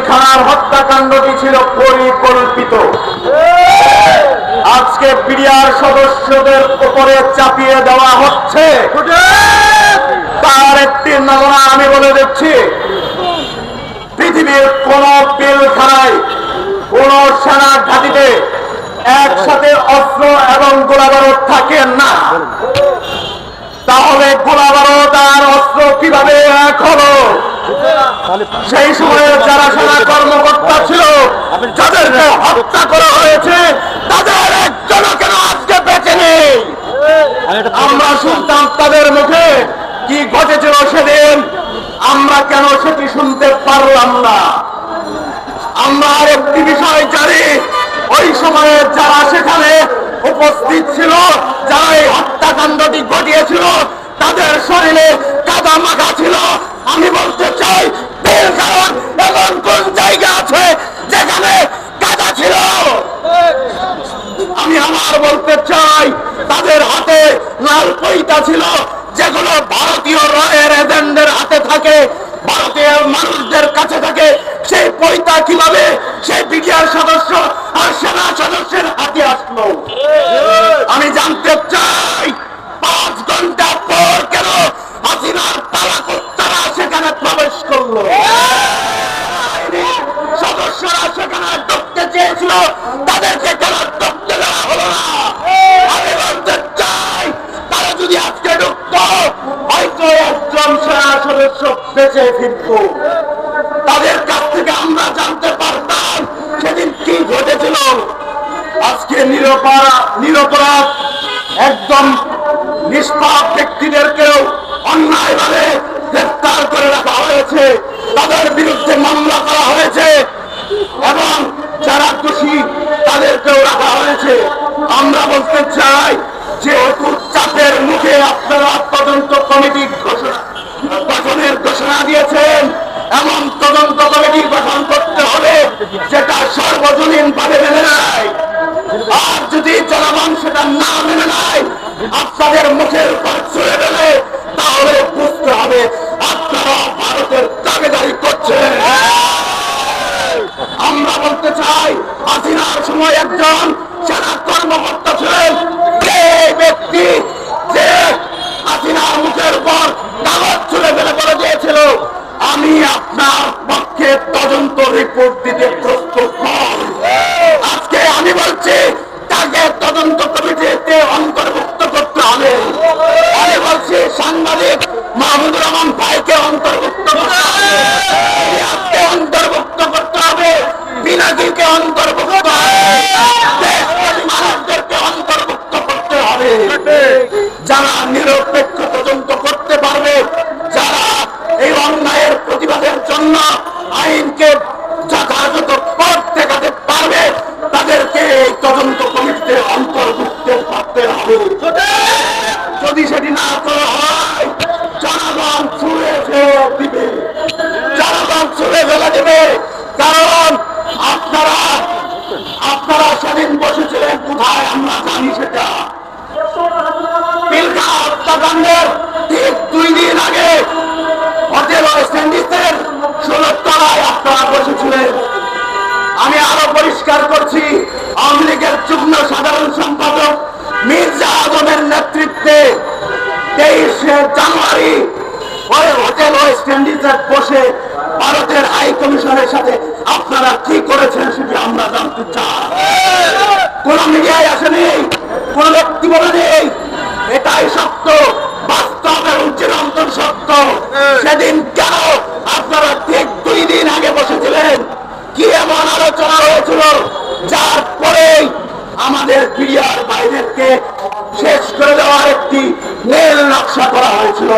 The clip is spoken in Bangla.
পিলখানার হত্যাকাণ্ডটি ছিল পরিকল্পিত। আজকে পিডিআর সদস্যদের উপরে চাপিয়ে দেওয়া হচ্ছে। তার একটি নমুনা আমি বলে দিচ্ছি। পৃথিবীর কোন পিলখানায় কোন সেনা ঘাটিতে একসাথে অস্ত্র এবং গোলাবারুদ থাকে না। তাহলে গোলাবারুদ আর অস্ত্র কীভাবে এক হলো? সেই সময়ে যারা সেনা কর্মকর্তা ছিল যাদেরকে হত্যা করা হয়েছে তাদের একজনও কেন আজকে বেঁচে নেই। আমরা শুনতাম তাদের মুখে কি ঘটেছিল সেদিন। আমরা কেন সেটি শুনতে পারলাম না। আমরা আরেকটি বিষয় জানি ওই সময়ে যারা সেখানে উপস্থিত ছিল যারা এই হত্যাকাণ্ডটি ঘটিয়েছিল তাদের শরীরে কাদা মাখা ছিল। আমি বলতে চাই এমন কোন জায়গা আছে যেখানে কাদা ছিল। আমি আমার বলতে চাই, তাদের হাতে লাল পৈতা ছিল, যেগুলো ভারতীয় রয়ের এজেন্টদের হাতে থাকে, ভারতীয় মানুষদের কাছে থাকে। সেই পৈতা কীভাবে সেই বিডিআর সদস্য আর সেনা সদস্যের হাতে আসলো? আমি জানতে চাই প্রবেশ করল। সদস্যরা সেখানে ঢুকতে চেয়েছিল। তাদেরকে কেন ঢুকতে দেওয়া হলো না? চাই, তারা যদি আজকে ঢুকত, হয়তো একজন সেনা সদস্য বেঁচে ফিরত। তাদেরকেও রাখা হয়েছে, আমরা বলতে চাই যেহেতু চাপের মুখে আপনারা তদন্ত কমিটি গঠনের ঘোষণা দিয়েছেন। এমন তদন্ত কমিটি গঠন করতে হবে যেটা সর্বজনীন ভাবে মেনে নেয়। আর যদি জনগণ সেটা না মেনে নেয়, আপনাদের মুখের উপর চলে গেলে তাহলে বুঝতে হবে আপনারা ভারতের দাবিদারি করছেন আমরা বলতে চাই হাসিনার সময় একজন সেনা কর্মকর্তা ছিলেন। সেই ব্যক্তি যে হাসিনার মুখের উপর ছুড়ে ফেলে দিয়েছিল, আমি আপনার পক্ষে তদন্ত রিপোর্ট দিতে প্রস্তুত আজকে আমি বলছি, তাকে তদন্ত কমিটিতে অন্তর্ভুক্ত করতে হবে। আমি বলছি, সাংবাদিক মাহমুদুর রহমান ভাইকে অন্তর্ভুক্ত করতে হবে। আজকে অন্তর্ভুক্ত বিনাকিকে অন্তর্ভুক্ত মানুষদেরকে অন্তর্ভুক্ত করতে হবে। যারা নিরপেক্ষ তদন্ত করতে পারবে, যারা এই অন্যায়ের প্রতিবাদের জন্য আইনকে যথাযথ পথ দেখাতে পারবে, তাদেরকে এই তদন্ত কমিটিতে অন্তর্ভুক্ত করতে হবে। যদি সেটি না করা হয় আমি আরও পরিষ্কার করছি, আওয়ামী লীগের যুগ্ম সাধারণ সম্পাদক মির্জা আজমের নেতৃত্বে তেইশে জানুয়ারি হোটেল ওয়েস্ট ইন্ডিজের বসে ভারতের হাই কমিশনের সাথে আপনারা কি করেছেন সেটি আমরা জানতে চাই। কোন মিডিয়ায় আসেনি, কোন ব্যক্তি বলে নেই এটাই সত্য বাস্তব এবং চিরন্তন সত্য। সেদিন কেন আপনারা ঠিক দুই দিন আগে বসেছিলেন? কি এমন আলোচনা হয়েছিল, যার পরেই আমাদের পিডিআর বাইরেকে শেষ করে দেওয়ার একটি নীল নকশা করা হয়েছিল।